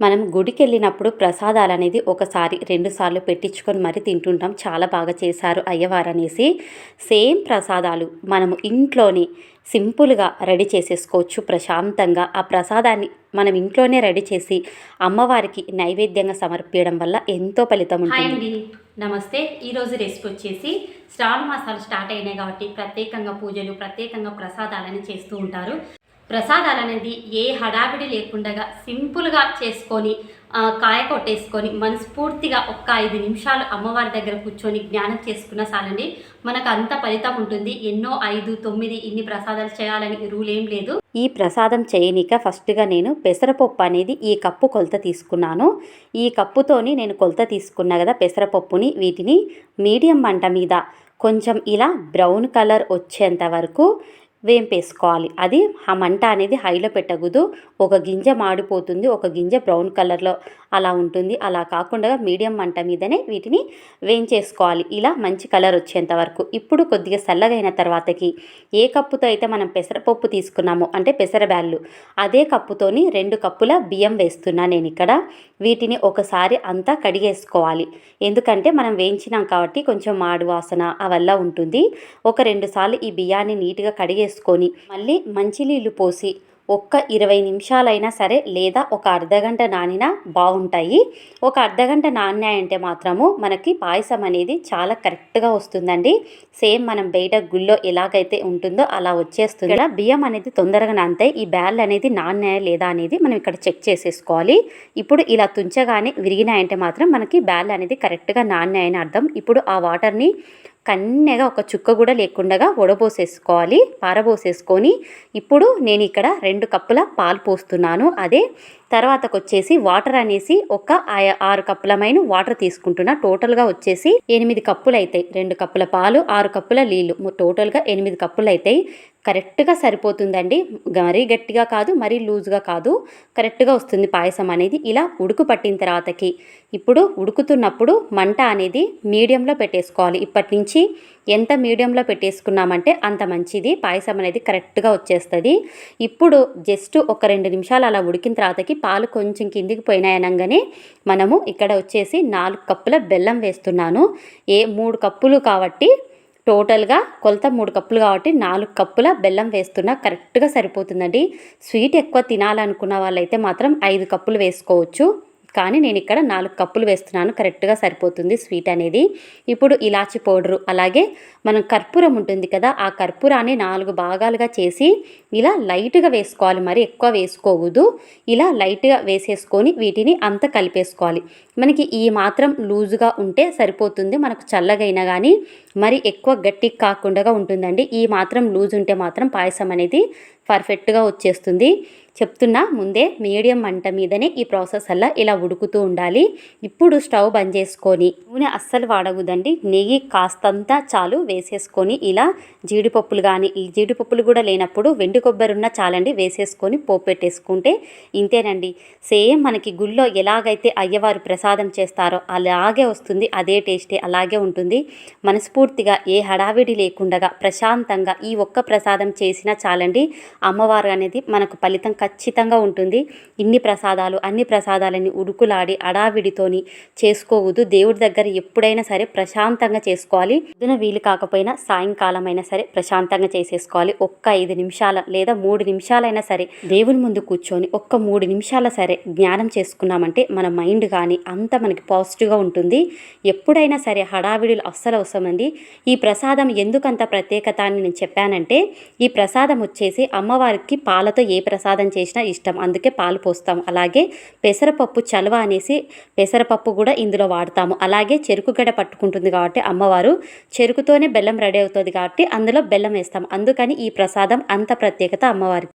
మనం గుడికి వెళ్ళినప్పుడు ప్రసాదాలు అనేది ఒకసారి రెండుసార్లు పెట్టించుకొని మరీ తింటుంటాం. చాలా బాగా చేశారు అయ్యవారు అనేసి సేమ్ ప్రసాదాలు మనము ఇంట్లోనే సింపుల్గా రెడీ చేసేసుకోవచ్చు ప్రశాంతంగా. ఆ ప్రసాదాన్ని మనం ఇంట్లోనే రెడీ చేసి అమ్మవారికి నైవేద్యంగా సమర్పించడం వల్ల ఎంతో ఫలితం ఉంటుంది. నమస్తే. ఈరోజు రెసిపీ వచ్చేసి శ్రావణ మాసాలు స్టార్ట్ అయినాయి కాబట్టి ప్రత్యేకంగా పూజలు ప్రత్యేకంగా ప్రసాదాలని చేస్తూ ఉంటారు. ప్రసాదాలు అనేది ఏ హడావిడి లేకుండా సింపుల్గా చేసుకొని కాయ కొట్టేసుకొని మనస్ఫూర్తిగా ఒక్క ఐదు నిమిషాలు అమ్మవారి దగ్గర కూర్చొని జ్ఞానం చేసుకున్న చాలండి మనకు అంత ఫలితం ఉంటుంది. ఎన్నో ఐదు తొమ్మిది ఇన్ని ప్రసాదాలు చేయాలని రూల్ ఏం లేదు. ఈ ప్రసాదం చేయనిక ఫస్ట్గా నేను పెసరపప్పు అనేది ఈ కప్పు కొలత తీసుకున్నాను. ఈ కప్పుతోని నేను కొలత తీసుకున్నా కదా పెసరపప్పుని వీటిని మీడియం మంట మీద కొంచెం ఇలా బ్రౌన్ కలర్ వచ్చేంత వరకు వేంపేసుకోవాలి. అది ఆ మంట అనేది హైలో పెట్టకూడదు. ఒక గింజ మాడిపోతుంది. ఒక గింజ బ్రౌన్ కలర్లో అలా ఉంటుంది. అలా కాకుండా మీడియం మంట మీదనే వీటిని వేయించేసుకోవాలి ఇలా మంచి కలర్ వచ్చేంత వరకు. ఇప్పుడు కొద్దిగా చల్లగైన తర్వాతకి ఏ కప్పుతో అయితే మనం పెసరపప్పు తీసుకున్నామో అంటే పెసరబ్యాళ్ళు అదే కప్పుతోని రెండు కప్పుల బియ్యం వేస్తున్నా నేను ఇక్కడ వీటిని ఒకసారి అంతా కడిగేసుకోవాలి. ఎందుకంటే మనం వేయించినాం కాబట్టి కొంచెం మాడు వాసన అవల్ల ఉంటుంది. ఒక రెండు సార్లు ఈ బియ్యాన్ని నీట్గా కడిగే చేసుకొని మళ్ళీ మంచినీళ్ళు పోసి ఒక్క ఇరవై నిమిషాలైనా సరే లేదా ఒక అర్ధగంట నానినా బాగుంటాయి ఒక అర్ధగంట నానాయంటే మాత్రము మనకి పాయసం అనేది చాలా కరెక్ట్గా వస్తుందండి. సేమ్ మనం బయట గుళ్ళో ఎలాగైతే ఉంటుందో అలా వచ్చేస్తుంది. ఇక్కడ బియ్యం అనేది తొందరగా నానితే ఈ బ్యాల్ అనేది నాన్నాయా లేదా అనేది మనం ఇక్కడ చెక్ చేసేసుకోవాలి. ఇప్పుడు ఇలా తుంచగానే విరిగినాయంటే మాత్రం మనకి బ్యాల్ అనేది కరెక్ట్గా నాన్నాయని అర్థం. ఇప్పుడు ఆ వాటర్ని కన్నెగా ఒక చుక్క కూడా లేకుండా వడబోసేసుకోవాలి. పారబోసేసుకొని ఇప్పుడు నేను ఇక్కడ రెండు కప్పుల పాలు పోస్తున్నాను. అదే తర్వాతకు వచ్చేసి వాటర్ అనేసి ఒక ఆరు కప్పులమైన వాటర్ తీసుకుంటున్నా. టోటల్గా వచ్చేసి ఎనిమిది కప్పులు అవుతాయి రెండు కప్పుల పాలు ఆరు కప్పుల నీళ్ళు టోటల్గా ఎనిమిది కప్పులు అవుతాయి కరెక్ట్గా సరిపోతుందండి. మరీ గట్టిగా కాదు మరీ లూజ్గా కాదు. కరెక్ట్గా వస్తుంది పాయసం అనేది. ఇలా ఉడుకు పట్టిన తర్వాతకి. ఇప్పుడు ఉడుకుతున్నప్పుడు మంట అనేది మీడియంలో పెట్టేసుకోవాలి. ఇప్పటి నుంచి ఎంత మీడియంలో పెట్టేసుకున్నామంటే అంత మంచిది. పాయసం అనేది కరెక్ట్గా వచ్చేస్తుంది. ఇప్పుడు జస్ట్ ఒక రెండు నిమిషాలు అలా ఉడికిన తర్వాతకి పాలు కొంచెం కిందికి పోయినాయనగానే మనము ఇక్కడ వచ్చేసి నాలుగు కప్పుల బెల్లం వేస్తున్నాను. ఏ మూడు కప్పులు కాబట్టి టోటల్గా కొలత మూడు కప్పులు కాబట్టి నాలుగు కప్పుల బెల్లం వేస్తున్నా కరెక్ట్గా సరిపోతుందండి. స్వీట్ ఎక్కువ తినాలనుకున్న వాళ్ళైతే మాత్రం ఐదు కప్పులు వేసుకోవచ్చు. కానీ నేను ఇక్కడ నాలుగు కప్పులు వేస్తున్నాను. కరెక్ట్గా సరిపోతుంది స్వీట్ అనేది. ఇప్పుడు ఇలాచి పౌడరు అలాగే మనం కర్పూరం ఉంటుంది కదా ఆ కర్పూరాన్ని నాలుగు భాగాలుగా చేసి ఇలా లైట్గా వేసుకోవాలి. మరి ఎక్కువ వేసుకోకూడదు ఇలా లైట్గా వేసేసుకొని వీటిని అంత కలిపేసుకోవాలి. మనకి ఈ మాత్రం లూజుగా ఉంటే సరిపోతుంది. మనకు చల్లగైనా కానీ మరి ఎక్కువ గట్టి కాకుండా ఉంటుందండి. ఈ మాత్రం లూజ్ ఉంటే మాత్రం పాయసం అనేది పర్ఫెక్ట్గా వచ్చేస్తుంది. చెప్తున్నా ముందే మీడియం మంట మీదనే ఈ ప్రాసెస్ అలా ఇలా ఉడుకుతూ ఉండాలి. ఇప్పుడు స్టవ్ బంద్ చేసుకొని నూనె అస్సలు వాడకూడదండి. నెయ్యి కాస్తంతా చాలు వేసేసుకొని ఇలా జీడిపప్పులు కానీ ఈ జీడిపప్పులు కూడా లేనప్పుడు వెండి కొబ్బరి ఉన్న చాలండి వేసేసుకొని పోపు పెట్టేసుకుంటే ఇంతేనండి. సేమ్ మనకి గుళ్ళో ఎలాగైతే అయ్యవారు ప్రసాదం చేస్తారో అలాగే వస్తుంది. అదే టేస్టే అలాగే ఉంటుంది. మనస్ఫూర్తిగా ఏ హడావిడి లేకుండా ప్రశాంతంగా ఈ ఒక్క ప్రసాదం చేసినా చాలండి. అమ్మవారు అనేది మనకు ఫలితం ఖచ్చితంగా ఉంటుంది. ఇన్ని ప్రసాదాలు అన్ని ప్రసాదాలని ఉడుకులాడి అడావిడితోని చేసుకోవద్దు. దేవుడి దగ్గర ఎప్పుడైనా సరే ప్రశాంతంగా చేసుకోవాలి. పొద్దున వీలు కాకపోయినా సాయంకాలం అయినా సరే ప్రశాంతంగా చేసేసుకోవాలి. ఒక్క ఐదు నిమిషాల లేదా మూడు నిమిషాలైనా సరే దేవుని ముందు కూర్చొని ఒక్క మూడు నిమిషాల సరే జ్ఞానం చేసుకున్నామంటే మన మైండ్ కానీ అంత మనకి పాజిటివ్గా ఉంటుంది. ఎప్పుడైనా సరే హడావిడులు అస్సలు అవసరమండి. ఈ ప్రసాదం ఎందుకంత ప్రత్యేకత అని నేను చెప్పానంటే ఈ ప్రసాదం వచ్చేసి అమ్మవారికి పాలతో ఏ ప్రసాదం చేసినా ఇష్టం. అందుకే పాలు పోస్తాం అలాగే పెసరపప్పు చలవ అనేసి పెసరపప్పు కూడా ఇందులో వాడతాము. అలాగే చెరుకు గడ పట్టుకుంటుంది కాబట్టి అమ్మవారు చెరుకుతోనే బెల్లం రెడీ అవుతుంది కాబట్టి అందులో బెల్లం వేస్తాం అందుకని ఈ ప్రసాదం అంత ప్రత్యేకత అమ్మవారికి